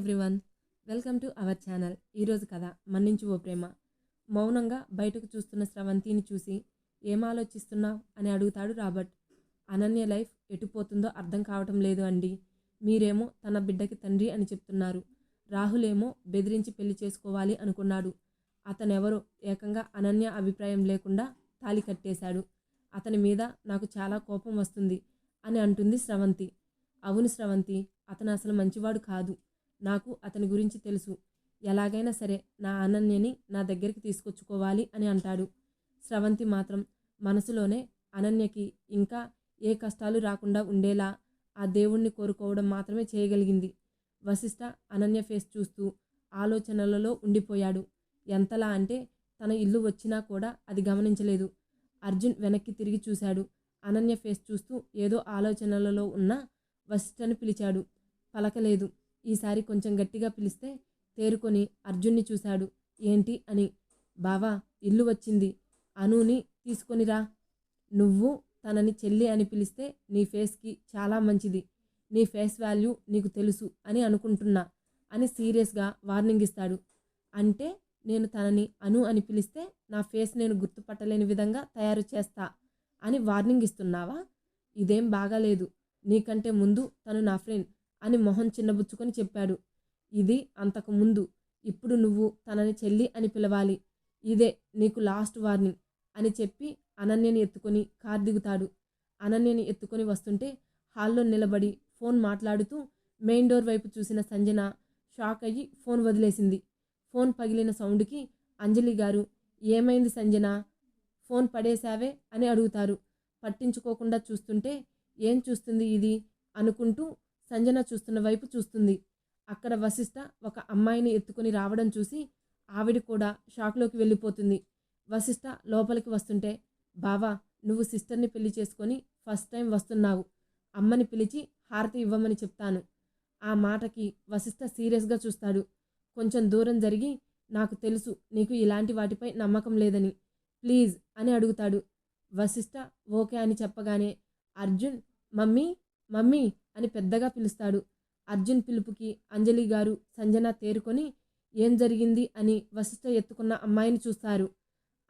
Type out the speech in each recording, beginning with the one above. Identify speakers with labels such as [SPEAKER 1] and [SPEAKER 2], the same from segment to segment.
[SPEAKER 1] Everyone welcome to our channel ఈరోజు కథ మన్నించు ఓ ప్రేమ. మౌనంగా బయటకు చూస్తున్న స్రవంతిని చూసి ఏం ఆలోచిస్తున్నావు అని అడుగుతాడు రాబర్ట్. అనన్య లైఫ్ ఎటుపోతుందో అర్థం కావటం లేదు అండి. మీరేమో తన బిడ్డకి తండ్రి అని చెప్తున్నారు. రాహులేమో బెదిరించి పెళ్ళి చేసుకోవాలి అనుకున్నాడు. అతనెవరో ఏకంగా అనన్య అభిప్రాయం లేకుండా తాలి కట్టేశాడు. అతని మీద నాకు చాలా కోపం వస్తుంది అని అంటుంది స్రవంతి. అవును స్రవంతి అతను అసలు మంచివాడు కాదు. నాకు అతని గురించి తెలుసు. ఎలాగైనా సరే నా అనన్యని నా దగ్గరికి తీసుకొచ్చుకోవాలి అని అంటాడు. స్రవంతి మాత్రం మనసులోనే అనన్యకి ఇంకా ఏ కష్టాలు రాకుండా ఉండేలా ఆ దేవుణ్ణి కోరుకోవడం మాత్రమే చేయగలిగింది. వశిష్ఠ అనన్య ఫేస్ చూస్తూ ఆలోచనలలో ఉండిపోయాడు. ఎంతలా అంటే తన ఇల్లు వచ్చినా కూడా అది గమనించలేదు. అర్జున్ వెనక్కి తిరిగి చూశాడు. అనన్య ఫేస్ చూస్తూ ఏదో ఆలోచనలలో ఉన్న వశిష్ఠని పిలిచాడు. పలకలేదు. ఈసారి కొంచెం గట్టిగా పిలిస్తే తేరుకొని అర్జున్ని చూశాడు. ఏంటి అని. బావా ఇల్లు వచ్చింది. అనుని తీసుకొనిరా నువ్వు తనని చెల్లి అని పిలిస్తే నీ ఫేస్కి చాలా మంచిది. నీ ఫేస్ వాల్యూ నీకు తెలుసు అని అనుకుంటున్నా అని సీరియస్గా వార్నింగ్ ఇస్తాడు. అంటే నేను తనని అను అని పిలిస్తే నా ఫేస్ నేను గుర్తుపట్టలేని విధంగా తయారు చేస్తా అని వార్నింగ్ ఇస్తున్నావా? ఇదేం బాగాలేదు. నీకంటే ముందు తను నా ఫ్రెండ్. అని మొహం చిన్నబుచ్చుకొని చెప్పాడు. ఇది అంతకు ముందు. ఇప్పుడు నువ్వు తనని చెల్లి అని పిలవాలి. ఇదే నీకు లాస్ట్ వార్నింగ్ అని చెప్పి అనన్యని ఎత్తుకొని కార్ దిగుతాడు. అనన్యని ఎత్తుకొని వస్తుంటే హాల్లో నిలబడి ఫోన్ మాట్లాడుతూ మెయిన్ డోర్ వైపు చూసిన సంజన షాక్ అయ్యి ఫోన్ వదిలేసింది. ఫోన్ పగిలిన సౌండ్కి అంజలి గారు ఏమైంది సంజన? ఫోన్ పడేశావే? అని అడుగుతారు. పట్టించుకోకుండా చూస్తుంటే ఏం చూస్తుంది ఇది? అనుకుంటూ సంజన చూస్తున్న వైపు చూస్తుంది. అక్కడ వశిష్ట ఒక అమ్మాయిని ఎత్తుకొని రావడం చూసి ఆవిడ కూడా షాక్లోకి వెళ్ళిపోతుంది. వశిష్ట లోపలికి వస్తుంటే బావా నువ్వు సిస్టర్ని పెళ్ళి చేసుకొని ఫస్ట్ టైం వస్తున్నావు. అమ్మని పిలిచి హారతి ఇవ్వమని చెప్తాను. ఆ మాటకి వశిష్ట సీరియస్గా చూస్తాడు. కొంచెం దూరం జరిగి నాకు తెలుసు నీకు ఇలాంటి వాటిపై నమ్మకం లేదని. ప్లీజ్ అని అడుగుతాడు. వశిష్ట ఓకే అని చెప్పగానే అర్జున్ మమ్మీ మమ్మీ అని పెద్దగా పిలుస్తాడు. అర్జున్ పిలుపుకి అంజలి గారు సంజన తేరుకొని ఏం జరిగింది అని వశిష్ఠ ఎత్తుకున్న అమ్మాయిని చూస్తారు.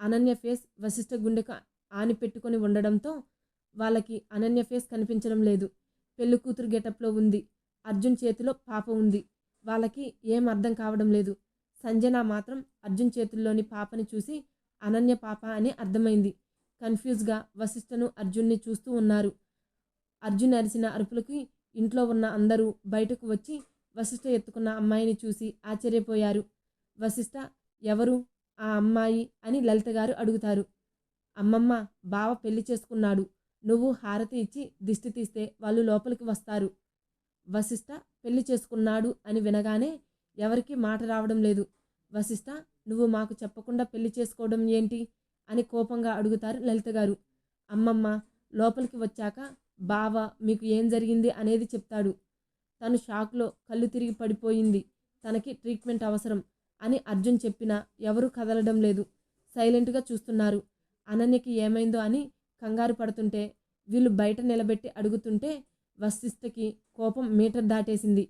[SPEAKER 1] అనన్య ఫేస్ వశిష్ఠ గుండెకు ఆని పెట్టుకొని ఉండడంతో వాళ్ళకి అనన్య ఫేస్ కనిపించడం లేదు. పెళ్ళి కూతురు గెటప్లో ఉంది. అర్జున్ చేతిలో పాప ఉంది. వాళ్ళకి ఏం అర్థం కావడం లేదు. సంజన మాత్రం అర్జున్ చేతుల్లోని పాపని చూసి అనన్య పాప అని అర్థమైంది. కన్ఫ్యూజ్గా వశిష్ఠను అర్జున్ని చూస్తూ ఉన్నారు. అర్జున్ అరిసిన అరుపులకి ఇంట్లో ఉన్న అందరూ బయటకు వచ్చి వశిష్ఠ ఎత్తుకున్న అమ్మాయిని చూసి ఆశ్చర్యపోయారు. వశిష్ఠ ఎవరు? ఆ అమ్మాయి? అని లలిత గారు అడుగుతారు. అమ్మమ్మ బావ పెళ్ళి చేసుకున్నాడు. నువ్వు హారతి ఇచ్చి దిష్టి తీస్తే వాళ్ళు లోపలికి వస్తారు. వశిష్ఠ పెళ్ళి చేసుకున్నాడు అని వినగానే ఎవరికీ మాట రావడం లేదు. వశిష్ఠ నువ్వు మాకు చెప్పకుండా పెళ్ళి చేసుకోవడం ఏంటి? అని కోపంగా అడుగుతారు లలిత గారు. అమ్మమ్మ లోపలికి వచ్చాక బావ మీకు ఏం జరిగింది అనేది చెప్తాడు. తను షాక్లో కళ్ళు తిరిగి పడిపోయింది. తనకి ట్రీట్మెంట్ అవసరం అని అర్జున్ చెప్పినా ఎవరూ కదలడం లేదు. సైలెంట్గా చూస్తున్నారు. అనన్యకి ఏమైందో అని కంగారు పడుతుంటే వీళ్ళు బయట నిలబెట్టి అడుగుతుంటే వశిష్ఠకి కోపం మీటర్ దాటేసింది.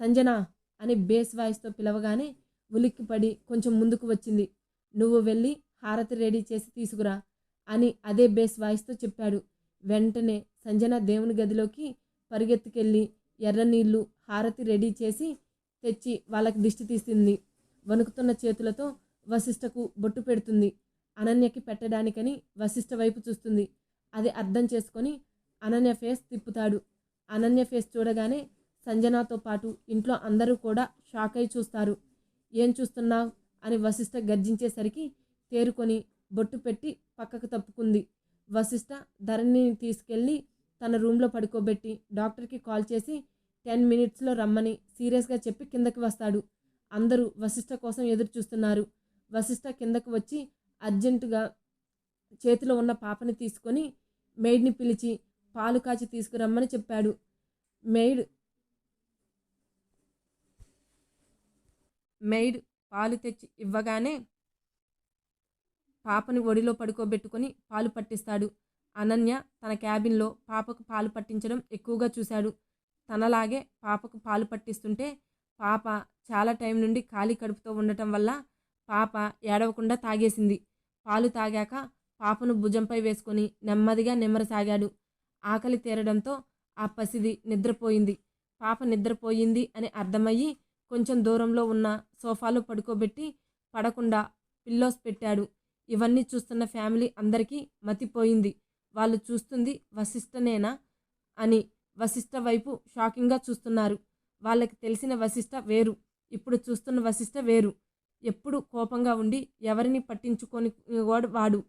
[SPEAKER 1] సంజన అని బేస్ వాయిస్తో పిలవగానే ఉలిక్కిపడి కొంచెం ముందుకు వచ్చింది. నువ్వు వెళ్ళి హారతి రెడీ చేసి తీసుకురా అని అదే బేస్ వాయిస్తో చెప్పాడు. వెంటనే సంజన దేవుని గదిలోకి పరిగెత్తుకెళ్ళి ఎర్రనీళ్ళు హారతి రెడీ చేసి తెచ్చి వాళ్ళకి దిష్టి తీసింది. వణుకుతున్న చేతులతో వశిష్ఠకు బొట్టు పెడుతుంది. అనన్యకి పెట్టడానికని వశిష్ఠ వైపు చూస్తుంది. అది అర్థం చేసుకొని అనన్య ఫేస్ తిప్పుతాడు. అనన్య ఫేస్ చూడగానే సంజనాతో పాటు ఇంట్లో అందరూ కూడా షాక్ అయి చూస్తారు. ఏం చూస్తున్నావు? అని వశిష్ఠ గర్జించేసరికి తేరుకొని బొట్టు పెట్టి పక్కకు తప్పుకుంది. వశిష్ఠ ధరణిని తీసుకెళ్ళి తన రూమ్లో పడుకోబెట్టి డాక్టర్కి కాల్ చేసి టెన్ మినిట్స్లో రమ్మని సీరియస్గా చెప్పి కిందకి వస్తాడు. అందరూ వశిష్ఠ కోసం ఎదురు చూస్తున్నారు వశిష్ఠ కిందకు వచ్చి అర్జెంటుగా చేతిలో ఉన్న పాపని తీసుకొని మెయిడ్ని పిలిచి పాలు కాచి తీసుకురమ్మని చెప్పాడు. మెయిడ్ మెయిడ్ పాలు తెచ్చి ఇవ్వగానే పాపని ఒడిలో పడుకోబెట్టుకొని పాలు పట్టిస్తాడు. అనన్య తన క్యాబిన్లో పాపకు పాలు పట్టించడం ఎక్కువగా చూశాడు. తనలాగే పాపకు పాలు పట్టిస్తుంటే పాప చాలా టైం నుండి ఖాళీ కడుపుతో ఉండటం వల్ల పాప ఏడవకుండా తాగేసింది. పాలు తాగాక పాపను భుజంపై వేసుకొని నెమ్మదిగా నిమ్మరసాగాడు ఆకలి తీరడంతో ఆ పసిది నిద్రపోయింది. పాప నిద్రపోయింది అని అర్థమయ్యి కొంచెం దూరంలో ఉన్న సోఫాలో పడుకోబెట్టి పడకుండా పిల్లోస్ పెట్టాడు. ఇవన్నీ చూస్తున్న ఫ్యామిలీ అందరికీ మతిపోయింది. వాళ్ళు చూస్తుంది వశిష్ఠనేనా అని వశిష్ఠ వైపు షాకింగ్గా చూస్తున్నారు. వాళ్ళకి తెలిసిన వశిష్ఠ వేరు. ఇప్పుడు చూస్తున్న వశిష్ఠ వేరు. ఎప్పుడు కోపంగా ఉండి ఎవరిని పట్టించుకొని వాడు వాడు.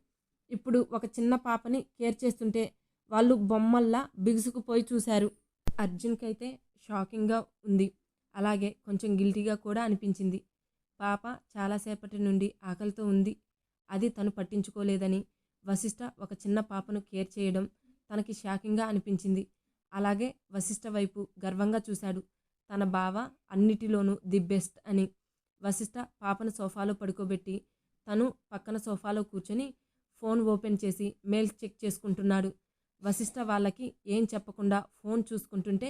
[SPEAKER 1] ఇప్పుడు ఒక చిన్న పాపని కేర్ చేస్తుంటే వాళ్ళు బొమ్మల్లా బిగుసుకుపోయి చూశారు. అర్జున్కి అయితే షాకింగ్గా ఉంది. అలాగే కొంచెం గిల్టీగా కూడా అనిపించింది. పాప చాలాసేపటి నుండి ఆకలితో ఉంది. అది తను పట్టించుకోలేదని వశిష్ఠ ఒక చిన్న పాపను కేర్ చేయడం తనకి షాకింగ్గా అనిపించింది. అలాగే వశిష్ఠ వైపు గర్వంగా చూశాడు. తన బావ అన్నిటిలోనూ ది బెస్ట్ అని. వశిష్ఠ పాపను సోఫాలో పడుకోబెట్టి తను పక్కన సోఫాలో కూర్చొని ఫోన్ ఓపెన్ చేసి మెయిల్ చెక్ చేసుకుంటున్నాడు. వశిష్ఠ వాళ్ళకి ఏం చెప్పకుండా ఫోన్ చూసుకుంటుంటే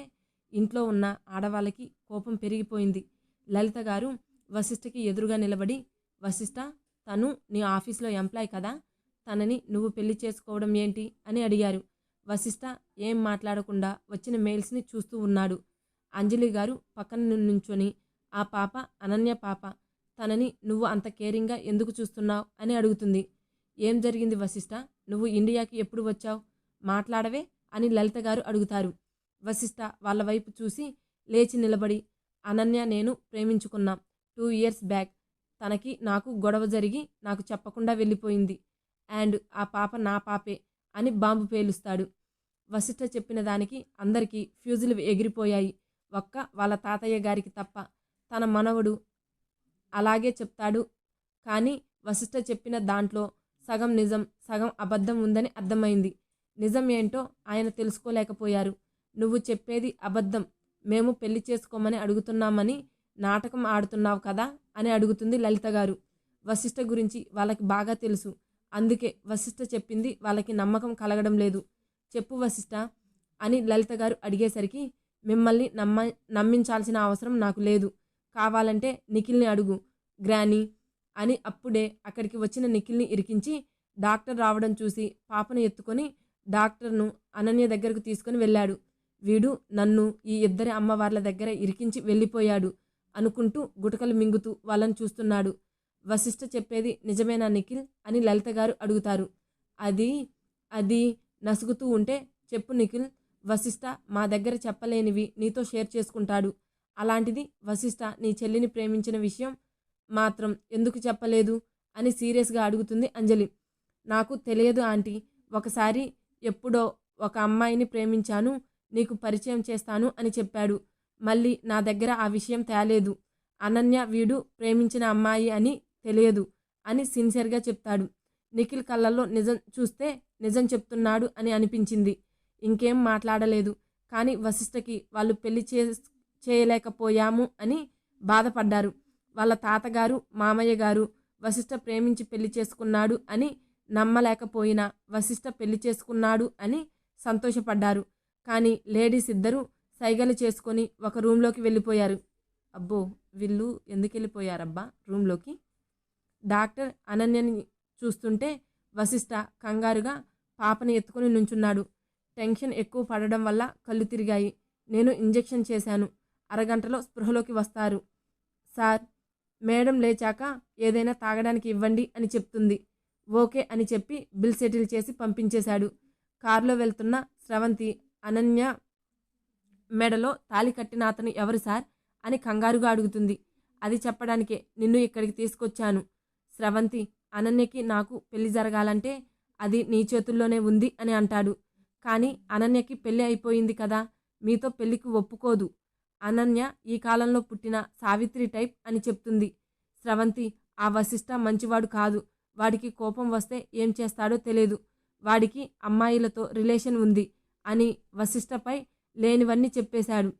[SPEAKER 1] ఇంట్లో ఉన్న ఆడవాళ్ళకి కోపం పెరిగిపోయింది. లలిత గారు వశిష్ఠకి ఎదురుగా నిలబడి వశిష్ఠ తను నీ ఆఫీస్లో ఎంప్లాయ్ కదా తనని నువ్వు పెళ్ళి చేసుకోవడం ఏంటి అని అడిగారు. వశిష్ఠ ఏం మాట్లాడకుండా వచ్చిన మెయిల్స్ని చూస్తూ ఉన్నాడు. అంజలి గారు పక్కన నుంచొని ఆ పాప అనన్య పాప తనని నువ్వు అంత కేరింగ్గా ఎందుకు చూస్తున్నావు అని అడుగుతుంది. ఏం జరిగింది వశిష్ఠ నువ్వు ఇండియాకి ఎప్పుడు వచ్చావు? మాట్లాడవే అని లలిత గారు అడుగుతారు. వశిష్ఠ వాళ్ళ వైపు చూసి లేచి నిలబడి అనన్య నేను ప్రేమించుకున్నాం. టూ ఇయర్స్ బ్యాక్ తనకి నాకు గొడవ జరిగి నాకు చెప్పకుండా వెళ్ళిపోయింది. అండ్ ఆ పాప నా పాపే అని బాంబు పేలుస్తాడు. వశిష్ఠ చెప్పిన దానికి అందరికీ ఫ్యూజులు ఎగిరిపోయాయి. ఒక్క వాళ్ళ తాతయ్య గారికి తప్ప తన మనవడు అలాగే చెప్తాడు. కానీ వశిష్ఠ చెప్పిన దాంట్లో సగం నిజం సగం అబద్ధం ఉందని అర్థమైంది. నిజం ఏంటో ఆయన తెలుసుకోలేకపోయారు. నువ్వు చెప్పేది అబద్ధం. మేము పెళ్ళి చేసుకోమని అడుగుతున్నామని నాటకం ఆడుతున్నావు కదా అని అడుగుతుంది లలిత గారు. వశిష్ఠ గురించి వాళ్ళకి బాగా తెలుసు. అందుకే వశిష్ఠ చెప్పింది వాళ్ళకి నమ్మకం కలగడం లేదు. చెప్పు వశిష్ఠ అని లలిత గారు అడిగేసరికి మిమ్మల్ని నమ్మ నమ్మించాల్సిన అవసరం నాకు లేదు. కావాలంటే నిఖిల్ని అడుగు గ్రానీ అని అప్పుడే అక్కడికి వచ్చిన నిఖిల్ని ఇరికించి డాక్టర్ రావడం చూసి పాపను ఎత్తుకొని డాక్టర్ను అనన్య దగ్గరకు తీసుకొని వెళ్ళాడు. వీడు నన్ను ఈ ఇద్దరి అమ్మవార్ల దగ్గర ఇరికించి వెళ్ళిపోయాడు అనుకుంటూ గుటకలు మింగుతూ వాళ్ళని చూస్తున్నాడు. వశిష్ఠ చెప్పేది నిజమేనా నిఖిల్? అని లలిత గారు అడుగుతారు. అది అది నసుగుతూ ఉంటే చెప్పు నిఖిల్ వశిష్ఠ మా దగ్గర చెప్పలేనివి నీతో షేర్ చేసుకుంటాడు. అలాంటిది వశిష్ఠ నీ చెల్లిని ప్రేమించిన విషయం మాత్రం ఎందుకు చెప్పలేదు? అని సీరియస్గా అడుగుతుంది అంజలి. నాకు తెలియదు ఆంటీ. ఒకసారి ఎప్పుడో ఒక అమ్మాయిని ప్రేమించాను నీకు పరిచయం చేస్తాను అని చెప్పాడు. మళ్ళీ నా దగ్గర ఆ విషయం తేలేదు. అనన్య వీడు ప్రేమించిన అమ్మాయి అని తెలియదు అని సిన్సియర్గా చెప్తాడు. నిఖిల్ కళ్ళల్లో నిజం చూస్తే నిజం చెప్తున్నాడు అని అనిపించింది. ఇంకేం మాట్లాడలేదు. కానీ వశిష్ఠకి వాళ్ళు పెళ్ళి చే చేయలేకపోయాము అని బాధపడ్డారు. వాళ్ళ తాతగారు మామయ్య గారు వశిష్ఠ ప్రేమించి పెళ్ళి చేసుకున్నాడు అని నమ్మలేకపోయినా వశిష్ఠ పెళ్ళి చేసుకున్నాడు అని సంతోషపడ్డారు. కానీ లేడీస్ ఇద్దరూ సైగలు చేసుకొని ఒక రూంలోకి వెళ్ళిపోయారు. అబ్బో వీళ్ళు ఎందుకు వెళ్ళిపోయారబ్బా రూంలోకి డాక్టర్ అనన్యని చూస్తుంటే వశిష్ఠ కంగారుగా పాపని ఎత్తుకొని నుంచున్నాడు. టెన్షన్ ఎక్కువ పడడం వల్ల కళ్ళు తిరిగాయి. నేను ఇంజెక్షన్ చేశాను. అరగంటలో స్పృహలోకి వస్తారు. సార్ మేడం లేచాక ఏదైనా తాగడానికి ఇవ్వండి అని చెప్తుంది. ఓకే అని చెప్పి బిల్ సెటిల్ చేసి పంపించేశాడు. కారులో వెళ్తున్న స్రవంతి అనన్య మెడలో తాలి కట్టిన అతను ఎవరు సార్? అని కంగారుగా అడుగుతుంది. అది చెప్పడానికే నిన్ను ఇక్కడికి తీసుకొచ్చాను. స్రవంతి అనన్యకి నాకు పెళ్ళి జరగాలంటే అది నీ చేతుల్లోనే ఉంది అని అంటాడు. కానీ అనన్యకి పెళ్ళి అయిపోయింది కదా మీతో పెళ్ళికి ఒప్పుకోదు. అనన్య ఈ కాలంలో పుట్టిన సావిత్రి టైప్ అని చెప్తుంది. స్రవంతి ఆ వశిష్ట మంచివాడు కాదు. వాడికి కోపం వస్తే ఏం చేస్తాడో తెలియదు వాడికి అమ్మాయిలతో రిలేషన్ ఉంది అని వశిష్టపై లేనివన్నీ చెప్పేశాడు.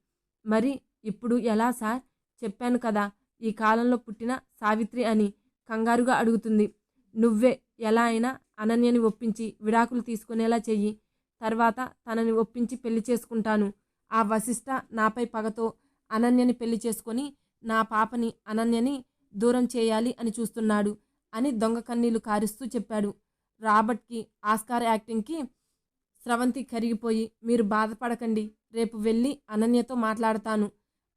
[SPEAKER 1] మరి ఇప్పుడు ఎలా సార్? చెప్పాను కదా ఈ కాలంలో పుట్టిన సావిత్రి అని. కంగారుగా అడుగుతుంది. నువ్వే ఎలా అయినా అనన్యని ఒప్పించి విడాకులు తీసుకునేలా చెయ్యి. తర్వాత తనని ఒప్పించి పెళ్ళి చేసుకుంటాను. ఆ వశిష్ట నాపై పగతో అనన్యని పెళ్ళి చేసుకొని నా పాపని అనన్యని దూరం చేయాలి అని చూస్తున్నాడు అని దొంగ కన్నీళ్ళు కారుస్తూ చెప్పాడు. రాబర్ట్కి ఆస్కార్ యాక్టింగ్కి స్రవంతి కరిగిపోయి మీరు బాధపడకండి రేపు వెళ్ళి అనన్యతో మాట్లాడతాను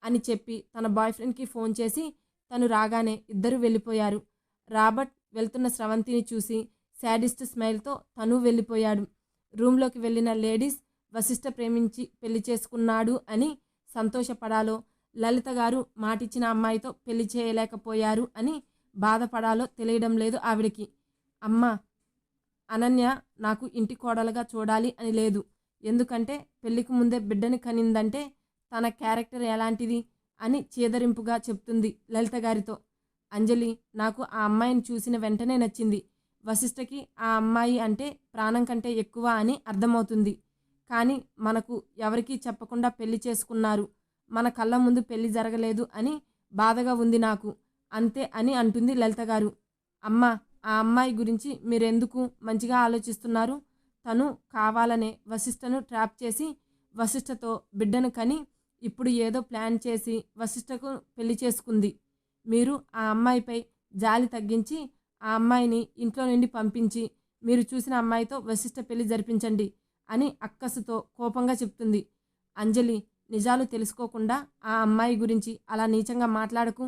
[SPEAKER 1] అని చెప్పి తన బాయ్ ఫ్రెండ్కి ఫోన్ చేసి తను రాగానే ఇద్దరు వెళ్ళిపోయారు. రాబర్ట్ వెళ్తున్న స్రవంతిని చూసి శాడిస్ట్ స్మైల్తో తను వెళ్ళిపోయాడు. రూమ్లోకి వెళ్ళిన లేడీస్ వశిష్ఠ ప్రేమించి పెళ్ళి చేసుకున్నాడు అని సంతోషపడాలో లలిత గారు మాటిచ్చిన అమ్మాయితో పెళ్ళి చేయలేకపోయారు అని బాధపడాలో తెలియడం లేదు ఆవిడకి. అమ్మ అనన్య నాకు ఇంటి కోడలుగా చూడాలి అని లేదు. ఎందుకంటే పెళ్ళికి ముందే బిడ్డని కనిందంటే తన క్యారెక్టర్ ఎలాంటిది అని చేదరింపుగా చెప్తుంది లలిత గారితో. అంజలి నాకు ఆ అమ్మాయిని చూసిన వెంటనే నచ్చింది. వశిష్ఠకి ఆ అమ్మాయి అంటే ప్రాణం కంటే ఎక్కువ అని అర్థమవుతుంది. కానీ మనకు ఎవరికీ చెప్పకుండా పెళ్ళి చేసుకున్నారు. మన కళ్ళ ముందు పెళ్ళి జరగలేదు అని బాధగా ఉంది నాకు. అంతే అని అంటుంది లలిత గారు. అమ్మ ఆ అమ్మాయి గురించి మీరెందుకు మంచిగా ఆలోచిస్తున్నారు? తను కావాలనే వశిష్ఠను ట్రాప్ చేసి వశిష్ఠతో బిడ్డను కని ఇప్పుడు ఏదో ప్లాన్ చేసి వశిష్ఠకు పెళ్ళి చేసుకుంది. మీరు ఆ అమ్మాయిపై జాలి తగ్గించి ఆ అమ్మాయిని ఇంట్లో నుండి పంపించి మీరు చూసిన అమ్మాయితో వశిష్ఠ పెళ్ళి జరిపించండి అని అక్కసుతో కోపంగా చెప్తుంది. అంజలి నిజాలు తెలుసుకోకుండా ఆ అమ్మాయి గురించి అలా నీచంగా మాట్లాడకు.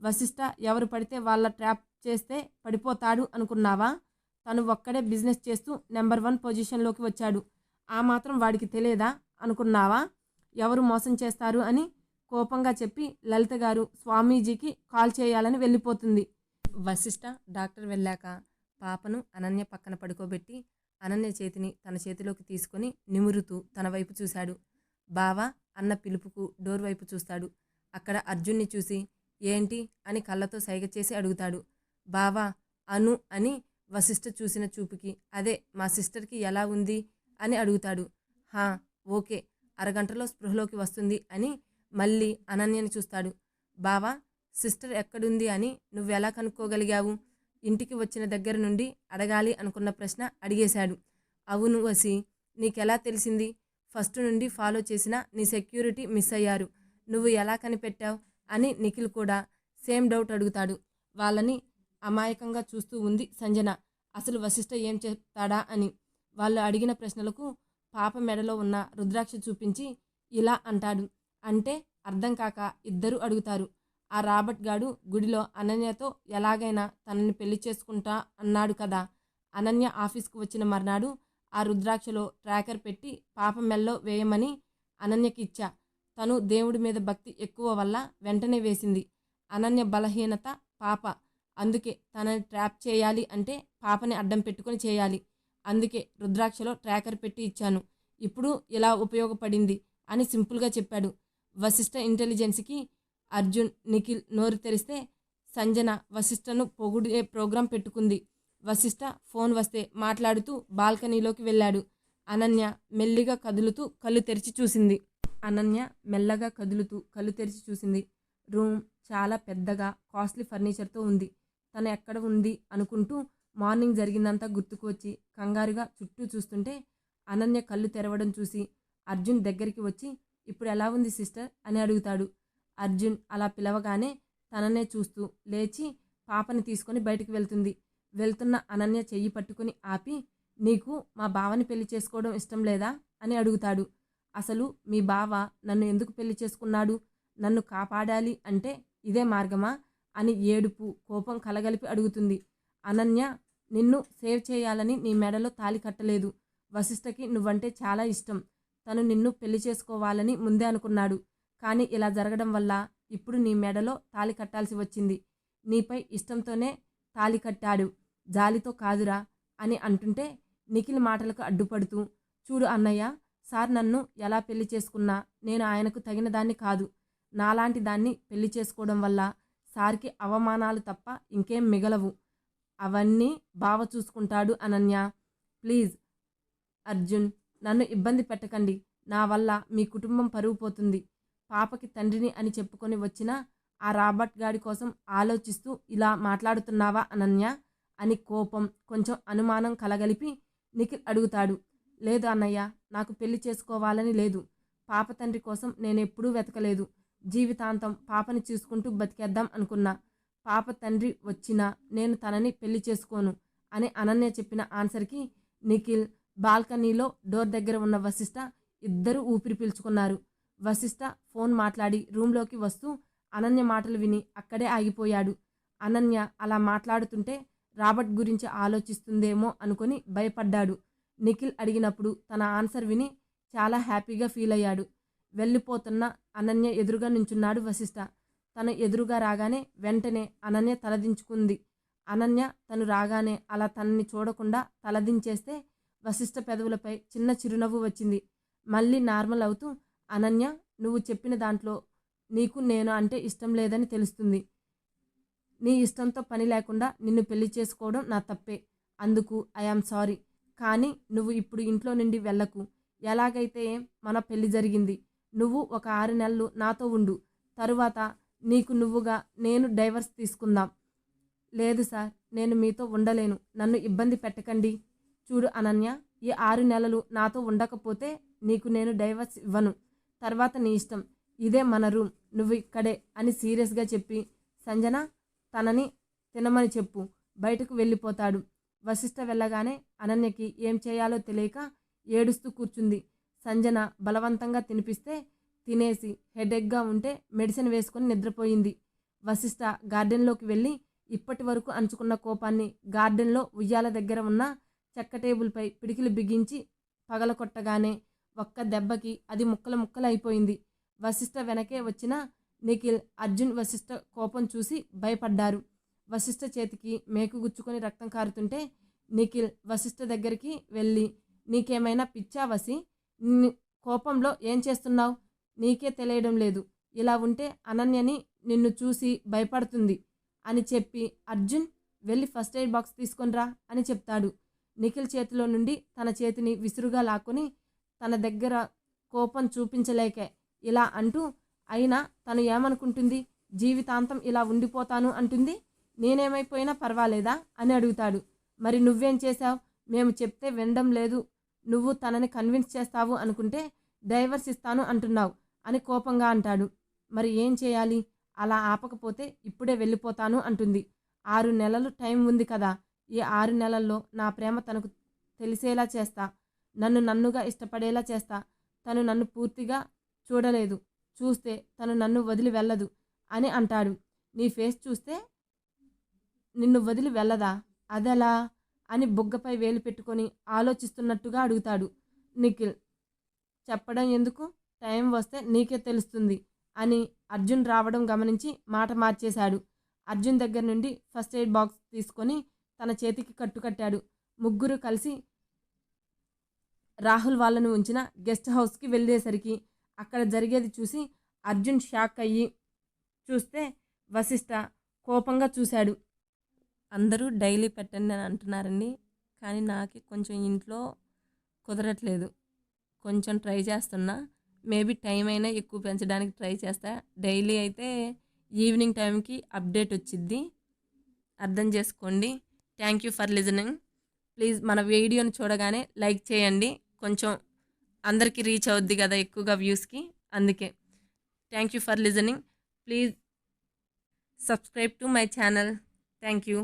[SPEAKER 1] వశిష్ఠ ఎవరు పడితే వాళ్ళ ట్రాప్ చేస్తే పడిపోతాడు అనుకున్నావా? తను ఒక్కడే బిజినెస్ చేస్తూ నెంబర్ వన్ పొజిషన్లోకి వచ్చాడు. ఆ మాత్రం వాడికి తెలియదా? అనుకున్నావా? ఎవరు మోసం చేస్తారు అని కోపంగా చెప్పి లలిత గారు స్వామీజీకి కాల్ చేయాలని వెళ్ళిపోతుంది. వశిష్ట డాక్టర్ వెళ్ళాక పాపను అనన్య పక్కన పడుకోబెట్టి అనన్య చేతిని తన చేతిలోకి తీసుకొని నిమురుతూ తన వైపు చూశాడు. బావా అన్న పిలుపుకు డోర్ వైపు చూస్తాడు. అక్కడ అర్జున్ని చూసి ఏంటి అని కళ్ళతో సైగ చేసి అడుగుతాడు. బావా అను అని వశిష్ఠ చూసిన చూపుకి అదే మా సిస్టర్కి ఎలా ఉంది అని అడుగుతాడు. హా ఓకే అరగంటలో స్పృహలోకి వస్తుంది అని మళ్ళీ అనన్యని చూస్తాడు. బావా సిస్టర్ ఎక్కడుంది అని నువ్వెలా కనుక్కోగలిగావు? ఇంటికి వచ్చిన దగ్గర నుండి అడగాలి అనుకున్న ప్రశ్న అడిగేశాడు. అవును వసి నీకెలా తెలిసింది? ఫస్ట్ నుండి ఫాలో చేసిన నీ సెక్యూరిటీ మిస్ అయ్యారు. నువ్వు ఎలా కనిపెట్టావు? అని నిఖిల్ కూడా సేమ్ డౌట్ అడుగుతాడు. వాళ్ళని అమాయకంగా చూస్తూ ఉంది సంజన. అసలు వశిష్ఠ ఏం చెప్తాడా? అని. వాళ్ళు అడిగిన ప్రశ్నలకు పాప మెడలో ఉన్న రుద్రాక్ష చూపించి ఇలా అంటాడు. అంటే అర్థం కాక ఇద్దరు అడుగుతారు. ఆ రాబర్ట్ గాడు గుడిలో అనన్యతో ఎలాగైనా తనని పెళ్ళి చేసుకుంటా అన్నాడు కదా. అనన్య ఆఫీస్కు వచ్చిన మర్నాడు ఆ రుద్రాక్షలో ట్రాకర్ పెట్టి పాప మెల్లో వేయమని అనన్యకి ఇచ్చా తను దేవుడి మీద భక్తి ఎక్కువ వల్ల వెంటనే వేసింది. అనన్య బలహీనత పాప. అందుకే తనని ట్రాప్ చేయాలి అంటే పాపని అడ్డం పెట్టుకొని చేయాలి. అందుకే రుద్రాక్షలో ట్రాకర్ పెట్టి ఇచ్చాను. ఇప్పుడు ఇలా ఉపయోగపడింది అని సింపుల్గా చెప్పాడు. వశిష్ట ఇంటెలిజెన్స్కి అర్జున్ నిఖిల్ నోరు తెరిస్తే సంజన వశిష్టను పొగుడే ప్రోగ్రాం పెట్టుకుంది. వశిష్ఠ ఫోన్ వస్తే మాట్లాడుతూ బాల్కనీలోకి వెళ్ళాడు. అనన్య మెల్లిగా కదులుతూ కళ్ళు తెరిచి చూసింది. అనన్య మెల్లగా కదులుతూ కళ్ళు తెరిచి చూసింది. రూమ్ చాలా పెద్దగా కాస్ట్లీ ఫర్నిచర్తో ఉంది. తను ఎక్కడ ఉంది అనుకుంటూ మార్నింగ్ జరిగిందంతా గుర్తుకు వచ్చి కంగారుగా చుట్టూ చూస్తుంటే అనన్య కళ్ళు తెరవడం చూసి అర్జున్ దగ్గరికి వచ్చి ఇప్పుడు ఎలా ఉంది సిస్టర్? అని అడుగుతాడు. అర్జున్ అలా పిలవగానే తననే చూస్తూ లేచి పాపని తీసుకొని బయటికి వెళ్తుంది. వెళ్తున్న అనన్య చెయ్యి పట్టుకుని ఆపి నీకు మా బావని పెళ్ళి చేసుకోవడం ఇష్టం లేదా? అని అడుగుతాడు. అసలు మీ బావ నన్ను ఎందుకు పెళ్ళి చేసుకున్నాడు? నన్ను కాపాడాలి అంటే ఇదే మార్గమా? అని ఏడుపు కోపం కలగలిపి అడుగుతుంది. అనన్య నిన్ను సేవ్ చేయాలని నీ మెడలో తాలి కట్టలేదు. వశిష్ఠకి నువ్వంటే చాలా ఇష్టం. తను నిన్ను పెళ్ళి చేసుకోవాలని ముందే అనుకున్నాడు. కానీ ఇలా జరగడం వల్ల ఇప్పుడు నీ మెడలో తాలి కట్టాల్సి వచ్చింది. నీపై ఇష్టంతోనే తాలి కట్టాడు. జాలితో కాదురా అని అంటుంటే నిఖిల్ మాటలకు అడ్డుపడుతూ చూడు అన్నయ్య సార్ నన్ను ఎలా పెళ్ళి చేసుకున్నా నేను ఆయనకు తగిన దాన్ని కాదు. నాలాంటి దాన్ని పెళ్ళి చేసుకోవడం వల్ల సార్కి అవమానాలు తప్ప ఇంకేం మిగలవు. అవన్నీ బావ చూసుకుంటాడు అనన్య. ప్లీజ్ అర్జున్. నన్ను ఇబ్బంది పెట్టకండి. నా వల్ల మీ కుటుంబం పరువు పోతుంది. పాపకి తండ్రిని అని చెప్పుకొని వచ్చిన ఆ రాబర్ట్ గాడి కోసం ఆలోచిస్తూ ఇలా మాట్లాడుతున్నావా అనన్య? అని కోపం కొంచెం అనుమానం కలగలిపి నిఖిల్ అడుగుతాడు. లేదు అన్నయ్య నాకు పెళ్ళి చేసుకోవాలని లేదు. పాప తండ్రి కోసం నేను ఎప్పుడూ వెతకలేదు. జీవితాంతం పాపని చూసుకుంటూ బతికేద్దాం అనుకున్నా. పాప తండ్రి వచ్చినా నేను తనని పెళ్ళి చేసుకోను అని అనన్య చెప్పిన ఆన్సర్కి నిఖిల్ బాల్కనీలో డోర్ దగ్గర ఉన్న వశిష్ట ఇద్దరు ఊపిరి పీల్చుకున్నారు. వశిష్ట ఫోన్ మాట్లాడి రూంలోకి వస్తూ అనన్య మాటలు విని అక్కడే ఆగిపోయాడు. అనన్య అలా మాట్లాడుతుంటే రాబర్ట్ గురించి ఆలోచిస్తుందేమో అనుకొని భయపడ్డాడు. నిఖిల్ అడిగినప్పుడు తన ఆన్సర్ విని చాలా హ్యాపీగా ఫీల్ అయ్యాడు. వెళ్ళిపోతున్న అనన్య ఎదురుగా నుంచున్నాడు వశిష్ట తన ఎదురుగా రాగానే వెంటనే అనన్య తలదించుకుంది. అనన్య తను రాగానే అలా తనని చూడకుండా తలదించేస్తే వశిష్ఠ పెదవులపై చిన్న చిరునవ్వు వచ్చింది. మళ్ళీ నార్మల్ అవుతూ అనన్య నువ్వు చెప్పిన దాంట్లో నీకు నేను అంటే ఇష్టం లేదని తెలుస్తుంది. నీ ఇష్టంతో పని లేకుండా నిన్ను పెళ్ళి చేసుకోవడం నా తప్పే. అందుకు ఐఆమ్ సారీ కానీ నువ్వు ఇప్పుడు ఇంట్లో నుండి వెళ్ళకు. ఎలాగైతే మన పెళ్ళి జరిగింది నువ్వు ఒక ఆరు నెలలు నాతో ఉండు. తరువాత నీకు నువ్వుగా నేను డైవర్స్ తీసుకుందాం. లేదు సార్ నేను మీతో ఉండలేను. నన్ను ఇబ్బంది పెట్టకండి. చూడు అనన్య ఈ ఆరు నెలలు నాతో ఉండకపోతే నీకు నేను డైవర్స్ ఇవ్వను. తర్వాత నీ ఇష్టం. ఇదే మన రూమ్. నువ్వు ఇక్కడే అని సీరియస్గా చెప్పి సంజన తనని తినమని చెప్పు. బయటకు వెళ్ళిపోతాడు. వశిష్ఠ వెళ్ళగానే అనన్యకి ఏం చేయాలో తెలియక ఏడుస్తూ కూర్చుంది. సంజన బలవంతంగా తినిపిస్తే తినేసి హెడేక్గా ఉంటే మెడిసిన్ వేసుకొని నిద్రపోయింది. వశిష్ఠ గార్డెన్లోకి వెళ్ళి ఇప్పటి వరకు అంచుకున్న కోపాన్ని గార్డెన్లో ఉయ్యాల దగ్గర ఉన్న చెక్క టేబుల్పై పిడికిలు బిగించి పగలకొట్టగానే ఒక్క దెబ్బకి అది ముక్కలు ముక్కలు అయిపోయింది వశిష్ఠ వెనకే వచ్చిన నిఖిల్ అర్జున్ వశిష్ఠ కోపం చూసి భయపడ్డారు. వశిష్ఠ చేతికి మేకు గుచ్చుకొని రక్తం కారుతుంటే నిఖిల్ వశిష్ఠ దగ్గరికి వెళ్ళి నీకేమైనా పిచ్చా వసి కోపంలో ఏం చేస్తున్నావు? నీకే తెలియడం లేదు. ఇలా ఉంటే అనన్యని నిన్ను చూసి భయపడుతుంది అని చెప్పి అర్జున్ వెళ్ళి ఫస్ట్ ఎయిడ్ బాక్స్ తీసుకొనిరా అని చెప్తాడు. నిఖిల్ చేతిలో నుండి తన చేతిని విసురుగా లాక్కొని తన దగ్గర కోపం చూపించలేకే. ఇలా అంటూ అయినా తను ఏమనుకుంటుంది? జీవితాంతం ఇలా ఉండిపోతాను అంటుంది. నేనేమైపోయినా పర్వాలేదా? అని అడుగుతాడు. మరి నువ్వేం చేశావు? మేము చెప్తే వినడం లేదు. నువ్వు తనని కన్విన్స్ చేస్తావు అనుకుంటే డైవర్స్ ఇస్తాను అంటున్నావు అని కోపంగా అంటాడు. మరి ఏం చేయాలి? అలా ఆపకపోతే ఇప్పుడే వెళ్ళిపోతాను అంటుంది. ఆరు నెలలు టైం ఉంది కదా. ఈ ఆరు నెలల్లో నా ప్రేమ తనకు తెలిసేలా చేస్తా. నన్ను నన్నుగా ఇష్టపడేలా చేస్తా. తను నన్ను పూర్తిగా చూడలేదు. చూస్తే తను నన్ను వదిలి వెళ్ళదు అని అంటాడు. నీ ఫేస్ చూస్తే నిన్ను వదిలి వెళ్ళదా? అదెలా? అని బుగ్గపై వేలు పెట్టుకొని ఆలోచిస్తున్నట్టుగా అడుగుతాడు. నిఖిల్ చెప్పడం ఎందుకు? టైం వస్తే నీకే తెలుస్తుంది అని అర్జున్ రావడం గమనించి మాట మార్చేశాడు. అర్జున్ దగ్గర నుండి ఫస్ట్ ఎయిడ్ బాక్స్ తీసుకొని తన చేతికి కట్టుకట్టాడు ముగ్గురు కలిసి రాహుల్ వాళ్ళను ఉంచిన గెస్ట్ హౌస్కి వెళ్ళేసరికి అక్కడ జరిగేది చూసి అర్జున్ షాక్ అయ్యి చూస్తే వశిష్ఠ కోపంగా చూశాడు. అందరూ డైలీ పెట్టండి అని అంటున్నారండి. కానీ నాకు కొంచెం ఇంట్లో కుదరట్లేదు. కొంచెం ట్రై చేస్తున్నా. మేబీ టైం అయినా ఎక్కువ పెంచడానికి ట్రై చేస్తా. డైలీ అయితే ఈవినింగ్ టైంకి అప్డేట్ వచ్చిద్ది. అర్థం చేసుకోండి. Thank you for listening. Please మన వీడియోని చూడగానే లైక్ చేయండి. కొంచెం అందరికీ రీచ్ అవుద్ది కదా ఎక్కువగా వ్యూస్కి. అందుకే thank you for listening. Please subscribe to my channel. Thank you.